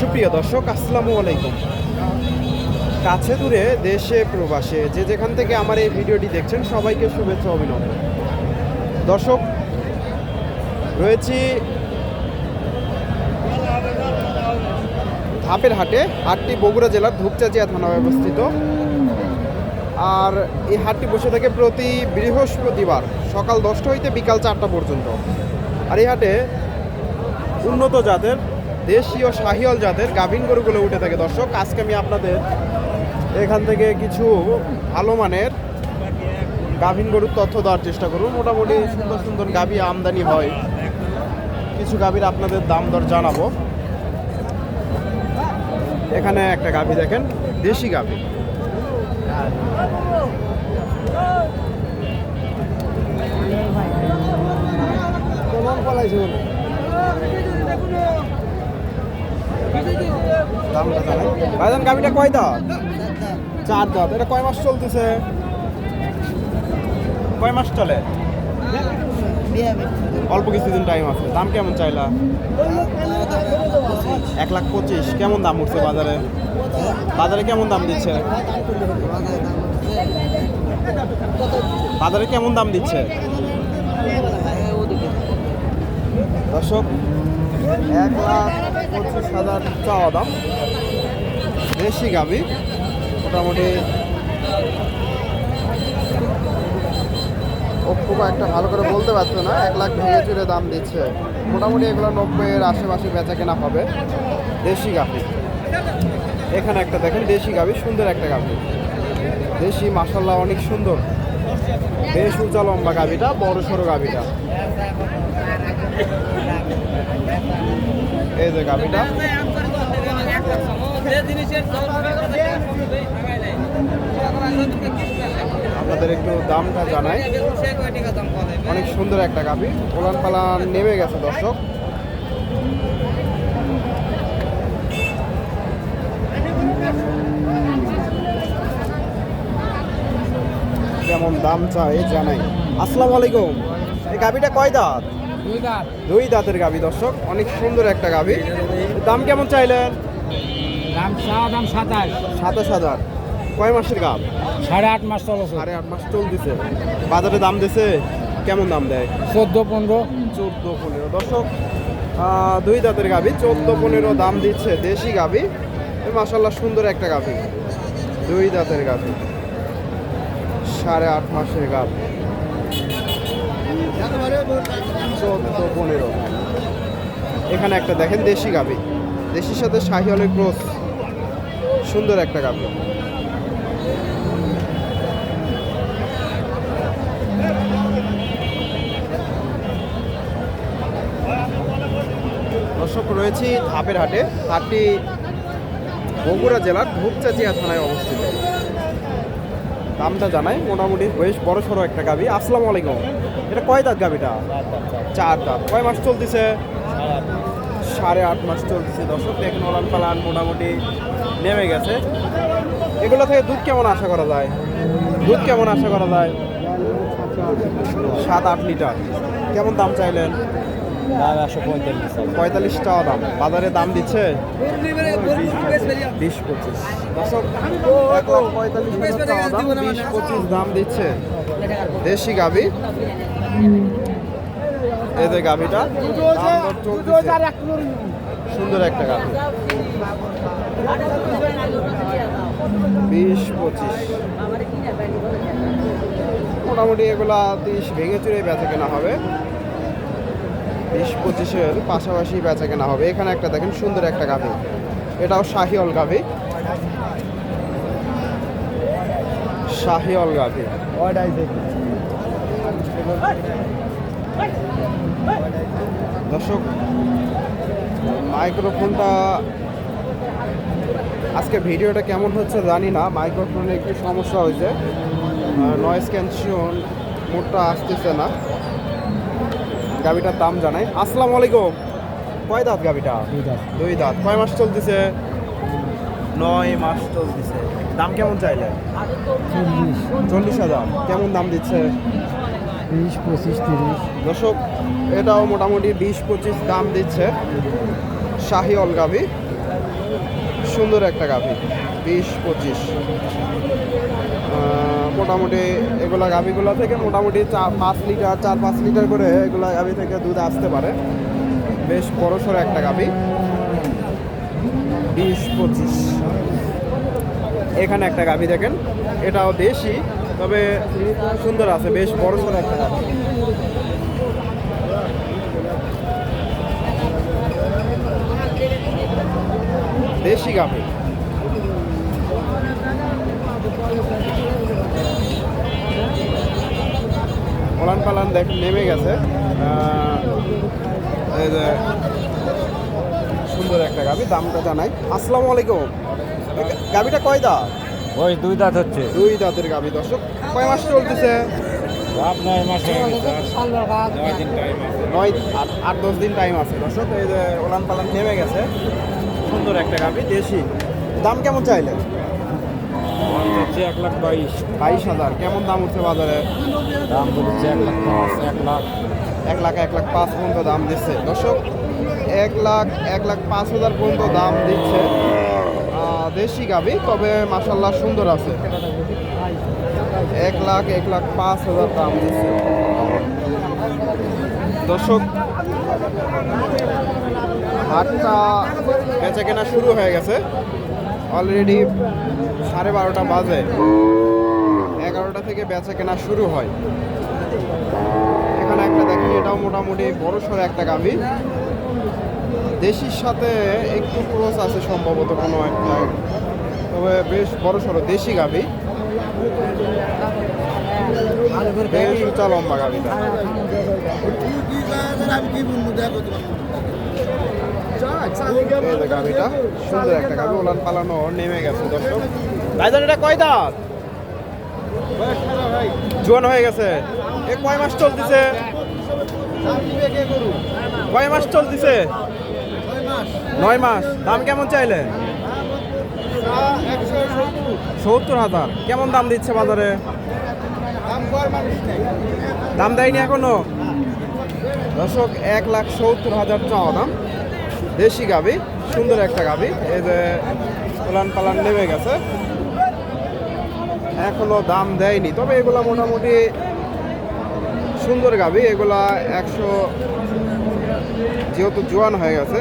সুপ্রিয় দর্শক, আসসালামু আলাইকুম। কাছে দূরে দেশে প্রবাসে যে যেখান থেকে আমার এই ভিডিওটি দেখছেন, সবাইকে শুভেচ্ছা অভিনন্দন। দর্শক, রয়েছি ধাপের হাটে, হাটটি বগুড়া জেলার ধূপচাচিয়া থানায় অবস্থিত। আর এই হাটটি বসে থাকে প্রতি বৃহস্পতিবার সকাল দশটা হইতে বিকাল চারটা পর্যন্ত। আর এই হাটে উন্নত জাতের দেশীয় শাহিওয়াল জাতের গাভিন গরুগুলো উঠে থাকে। দর্শক, আজকে আমি আপনাদের এখান থেকে কিছু ভালো মানের গাভিন গরুর তথ্য দেওয়ার চেষ্টা করব। মোটামুটি সুন্দর সুন্দর গাভী আমদানি হয়। কিছু গাভীর আপনাদের দাম দর জানাব। এখানে একটা গাভী দেখেন, দেশি গাভী। কেমন দামটা জানেন? ভাইজান, গাভিটা কয় দাঁত? চার দাঁত। এটা কয় মাস চলতেছে? কয় মাস চলে? অল্প কিছুদিন টাইম আছে। দাম কেমন চাইলা? এক লাখ পঁচিশ। কেমন দাম উঠছে বাজারে? বাজারে কেমন দাম দিচ্ছে? বাজারে কেমন দাম দিচ্ছে? দর্শক, এক লাখ পঁচিশ হাজার চাওয়া দাম। দেশি গাবি মোটামুটি অপ্পু একটা ভালো করে বলতে পারছে না, এক লাখ ভেঙে চুরে দাম দিচ্ছে। মোটামুটি এগুলো নব্বইয়ের আশেপাশে বেচা কেনা হবে। দেশি গাভি। এখানে একটা দেখেন, দেশি গাভি, সুন্দর একটা গাভি। দেশি মাসাল্লাহ অনেক সুন্দর। বেশ উঁচা লম্বা গাভিটা, বড় সড়ো গাভিটা। এই যে গাভিটা। আপনাদের একটু দামটা জানাই। অনেক সুন্দর একটা গাভি। ওলান পালান নেমে গেছে, দর্শক। কেমন দাম চাই জানাই। আসসালামু আলাইকুম। এই গাভিটা কয় দাঁত? দুই দাঁতের গাভি দর্শক। অনেক সুন্দর একটা গাভি। দাম কেমন চাইলেন? দাম দাম সাতাশ। সাতাশ হাজার। কয় মাসের গাভ? সাড়ে আট মাস চলছে। সাড়ে আট মাস চলতেছে। বাজারে দাম দিছে? কেমন দাম দেয়? চোদ্দ পনেরো। চোদ্দ পনেরো। দর্শক দুই দাঁতের গাভি চোদ্দ পনেরো দাম দিচ্ছে দেশি গাভি। মাসাল্লাহ সুন্দর একটা গাভি। দুই দাঁতের গাভি। সাড়ে আট মাসের গাভ চোদ্দ, পনেরো। এখানে একটা দেখেন দেশি গাভি দেশির সাথে শাহিওয়ালের ক্রস। সুন্দর একটা গাভি দর্শক, রয়েছি ধাপের হাটে। হাটটি বগুড়া জেলার ধূপচাচিয়া থানায় অবস্থিত। দামটা জানাই, মোটামুটি বেশ বড় সড়ো একটা গাবি। আসসালামু আলাইকুম। এটা কয় দাঁত গাবিটা? চার দাঁত। কয় মাস চলতেছে? সাড়ে আট মাস চলতেছে দর্শক। দেখেন ওলান পালান মোটামুটি নেমে গেছে। এগুলো থেকে দুধ কেমন আশা করা যায়? দুধ কেমন আশা করা যায়? সাত আট লিটার। কেমন দাম চাইলেন? দাম একশো পঁয়তাল্লিশ পঁয়তাল্লিশ টাকা দাম। বাজারে দাম দিচ্ছে? বিশ পঁচিশ। পঁয়তাল্লিশ দাম, বিশ পঁচিশ দাম দিচ্ছে। দেশি গাভি। এই যে গাভিটা, দাম দর চলতেছে। সুন্দর একটা গাভি। বিশ পঁচিশ। মোটামুটি এগুলা তিরিশ ভেঙে চুরে বেচা কেনা হবে। বিশ পঁচিশের পাশাপাশি বেচা কেনা হবে। এখানে একটা দেখেন সুন্দর একটা গাভি। এটাও শাহিওল গাভি। শাহিওল গাভি। দর্শক, মাইক্রোফোনটা আজকে ভিডিওটা কেমন হচ্ছে জানি না। মাইক্রোফোনে একটু সমস্যা হয়েছে। নয়েজ ক্যান্সন মোডটা আসতেছে না। গাবিটার দাম জানাই। আসসালামু আলাইকুম। কয় দাঁত গাবিটা? দুই দাঁত। কয় মাস চলতেছে? নয় মাস চলতেছে। দাম কেমন চাইলে চল্লিশ। হাজার। কেমন দাম দিচ্ছে? বিশ পঁচিশ তিরিশ। দর্শক এটাও মোটামুটি বিশ পঁচিশ দাম দিচ্ছে শাহি অলগাভি সুন্দর একটা গাভি, বিশ, পঁচিশ। মোটামুটি এগুলা গাভিগুলো থেকে মোটামুটি চার, পাঁচ লিটার, চার, পাঁচ লিটার করে এগুলা গাভি থেকে দুধ আসতে পারে। বেশ বড় সড়ো একটা গাভি। বিশ, পঁচিশ। এখানে একটা গাভি দেখেন, এটাও দেশি, তবে সুন্দর আছে, বেশ বড় সড়ো একটা গাভি। দেশি গাভি ওলান পালান দেখ নেমে গেছে। এই যে সুন্দর একটা গাভি দামটা জানাই। আসসালামু আলাইকুম। গাভিটা কয় দাঁত? ওই দুই দাঁত হচ্ছে। দুই দাঁতের গাভি দর্শক। কয় মাস চলতেছে? নয় আট দশ দিন টাইম আছে। দর্শক এই যে ওলান পালান নেমে গেছে। সুন্দর একটা গাভি দেশি। দাম কেমন চাইলেন হচ্ছে এক লাখ বাইশ। বাইশ হাজার। কেমন দাম উঠছে বাজারে? দাম বলেছে এক লাখ পাঁচ এক লাখ। এক লাখ এক লাখ পাঁচ পর্যন্ত দাম দিচ্ছে। দর্শক এক লাখ এক লাখ পাঁচ হাজার পর্যন্ত দাম দিচ্ছে দেশি গাবি তবে মাসাল্লাহ সুন্দর আছে। এক লাখ এক লাখ পাঁচ হাজার দাম দিচ্ছে। দর্শক হাটটা বেচা কেনা শুরু হয়ে গেছে। অলরেডি সাড়ে বারোটা বাজে। এগারোটা থেকে বেচা কেনা শুরু হয়। এখানে একটা দেখেন, এটাও মোটামুটি বড় সড়ো একটা গাভি। দেশির সাথে একটু ক্রস আছে সম্ভবত কোনো একটা। তবে বেশ বড় সড়ো দেশি গাভি। বেশ উঁচা লম্বা গাভিটা। গাভিটা সুন্দর একটা গাভি ওলান পালানো নেমে গেছে দর্শক। ভাইজান এটা কয় দাঁত? জোয়ান হয়ে গেছে। এ কয় মাস চলতেছে? কয় মাস চলতেছে? নয় মাস। দাম কেমন চাইলে? সত্তর হাজার। কেমন দাম দিচ্ছে বাজারে? দাম দেয়নি এখনও? দর্শক এক লাখ সত্তর হাজার চাওয়া দাম। দেশি গাবি, সুন্দর একটা গাবি। এই যে পালান পালান নেমে গেছে। এখনও দাম দেয়নি, তবে এগুলা মোটামুটি সুন্দর গাবি। এগুলা একশো যেহেতু জোয়ান হয়ে গেছে।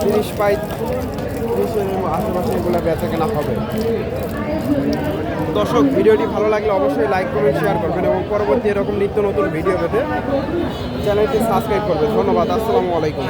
তিরিশ পাই আশেপাশে এগুলো বেচা কেনা হবে। দর্শক, ভিডিওটি ভালো লাগলে অবশ্যই লাইক করবেন শেয়ার করবেন এবং পরবর্তী এরকম নিত্য নতুন ভিডিও পেতে চ্যানেলটি সাবস্ক্রাইব করবেন। ধন্যবাদ, আসসালামু আলাইকুম।